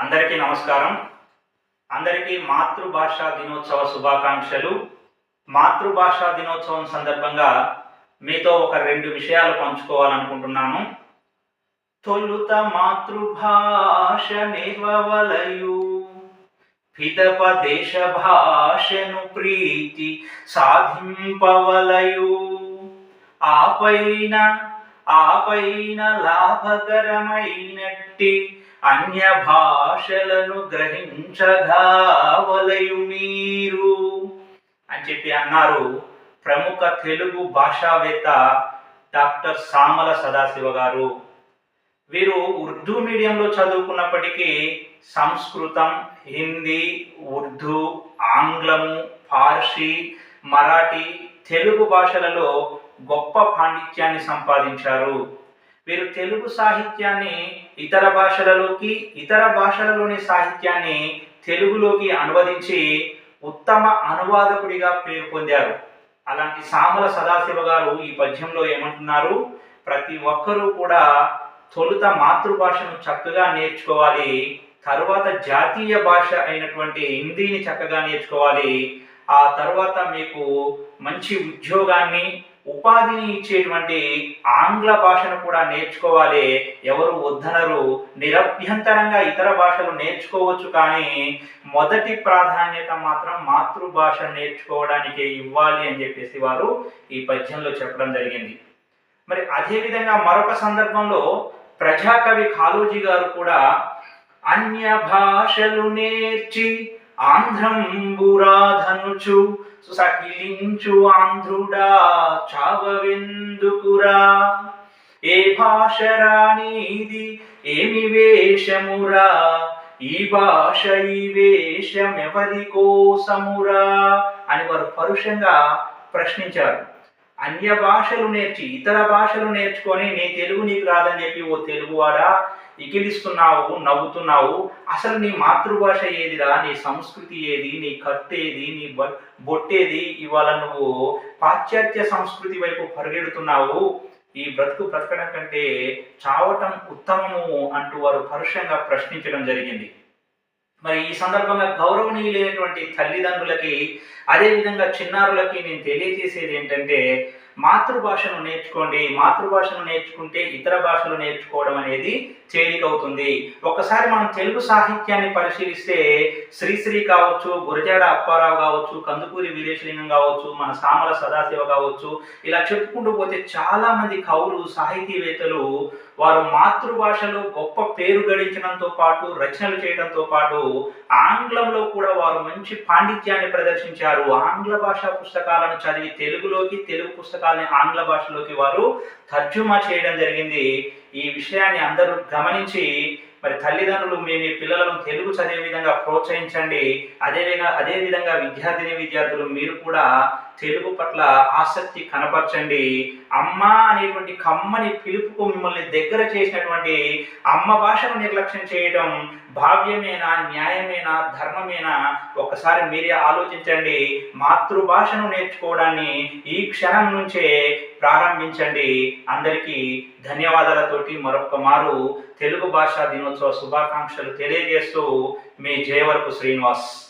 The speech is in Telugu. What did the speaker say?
అందరికీ నమస్కారం. అందరికీ మాతృభాష దినోత్సవ శుభాకాంక్షలు. మాతృభాష దినోత్సవం సందర్భంగా మీతో ఒక రెండు విషయాలు పంచుకోవాలనుకుంటున్నాను. తొలుత మాతృభాష నిర్వలయు పిదప దేశ భాషను ప్రీతి సాధింపవలయు. ఆపైన ఆపైన లాభకరమైనట్టి అన్య భాషలను గ్రహించగావలయు మీరు అని చెప్పి అన్నారు ప్రముఖ తెలుగు భాషావేత్త డాక్టర్ సామల సదాశివ గారు. వీరు ఉర్దూ మీడియంలో చదువుకున్నప్పటికీ సంస్కృతం హిందీ ఉర్దూ ఆంగ్లము ఫార్సీ మరాఠీ తెలుగు భాషలలో గొప్ప పాండిత్యాన్ని సంపాదించారు. వీరు తెలుగు సాహిత్యాన్ని ఇతర భాషలలోకి ఇతర భాషలలోని సాహిత్యాన్ని తెలుగులోకి అనువదించి ఉత్తమ అనువాదకుడిగా పేరు పొందారు. అలాంటి సామల సదాశివ గారు ఈ పద్యంలో ఏమంటున్నారు? ప్రతి ఒక్కరూ కూడా తొలుత మాతృభాషను చక్కగా నేర్చుకోవాలి. తరువాత జాతీయ భాష అయినటువంటి హిందీని చక్కగా నేర్చుకోవాలి. ఆ తర్వాత మీకు మంచి ఉద్యోగాన్ని ఉపాధిని ఇచ్చేటువంటి ఆంగ్ల భాషను కూడా నేర్చుకోవాలి. ఎవరు వద్దనరు నిరభ్యంతరంగా ఇతర భాషలు నేర్చుకోవచ్చు కానీ మొదటి ప్రాధాన్యత మాత్రం మాతృభాష నేర్చుకోవడానికే ఇవ్వాలి అని చెప్పేసి వారు ఈ పద్యంలో చెప్పడం జరిగింది. మరి అదేవిధంగా మరొక సందర్భంలో ప్రజాకవి కాళోజీ గారు కూడా అన్య భాషలు నేర్చి ఆంధ్రంబురాధనుచు సకిలించు ఆంధ్రుడా చావవెందుకురా? ఏ భాష ఏమి వేషమురా? ఈ భాష ఈ వేషమెవరి కోసమురా? అని వారు పరుషంగా ప్రశ్నించారు. అన్య భాషలు నేర్చి ఇతర భాషలు నేర్చుకొని నీ తెలుగు నీకు రాదని చెప్పి ఓ తెలుగువాడా? ఇకిలిస్తున్నావు నవ్వుతున్నావు అసలు నీ మాతృభాష ఏదిరా నీ సంస్కృతి ఏది నీ కట్టు నీ బొట్టేది ఇవాళ నువ్వు పాశ్చాత్య సంస్కృతి వైపు పరిగెడుతున్నావు ఈ బ్రతుకు బ్రతకడం కంటే చావటం ఉత్తమము అంటూ వారు పరుషంగా ప్రశ్నించడం జరిగింది. మరి ఈ సందర్భంగా గౌరవనీయులైనటువంటి తల్లిదండ్రులకి అదేవిధంగా చిన్నారులకి నేను తెలియజేసేది ఏంటంటే మాతృభాషను నేర్చుకోండి. మాతృభాషను నేర్చుకుంటే ఇతర భాషలు నేర్చుకోవడం అనేది తేలికవుతుంది. ఒకసారి మనం తెలుగు సాహిత్యాన్ని పరిశీలిస్తే శ్రీశ్రీ కావచ్చు గురజాడ అప్పారావు కావచ్చు కందుకూరి వీరేశలింగం కావచ్చు మన సామల సదాశివ కావచ్చు ఇలా చెప్పుకుంటూ పోతే చాలామంది కవులు సాహితీవేత్తలు వారు మాతృభాషలో గొప్ప పేరు గడించడంతో పాటు రచనలు చేయడంతో పాటు ఆంగ్లంలో కూడా వారు మంచి పాండిత్యాన్ని ప్రదర్శించారు. ఆంగ్ల భాషా పుస్తకాలను చదివి తెలుగులోకి తెలుగు పుస్తకాలని ఆంగ్ల భాషలోకి వారు తర్జుమా చేయడం జరిగింది. ఈ విషయాన్ని అందరూ గమనించి మరి తల్లిదండ్రులు మీ మీ పిల్లలను తెలుగు చదివే విధంగా ప్రోత్సహించండి. అదేవిధంగా అదేవిధంగా విద్యార్థిని విద్యార్థులు మీరు కూడా తెలుగు పట్ల ఆసక్తి కనపరచండి. అమ్మ అనేటువంటి కమ్మని పిలుపుకు మిమ్మల్ని దగ్గర చేసినటువంటి అమ్మ భాషను నిర్లక్ష్యం చేయడం భావ్యమేనా న్యాయమేనా ధర్మమేనా? ఒకసారి మీరే ఆలోచించండి. మాతృభాషను నేర్చుకోవడాన్ని ఈ క్షణం నుంచే ప్రారంభించండి. అందరికీ ధన్యవాదాలతోటి మరొక మారు తెలుగు భాషా దినోత్సవ శుభాకాంక్షలు తెలియజేస్తూ మీ జయవరపు శ్రీనివాస్.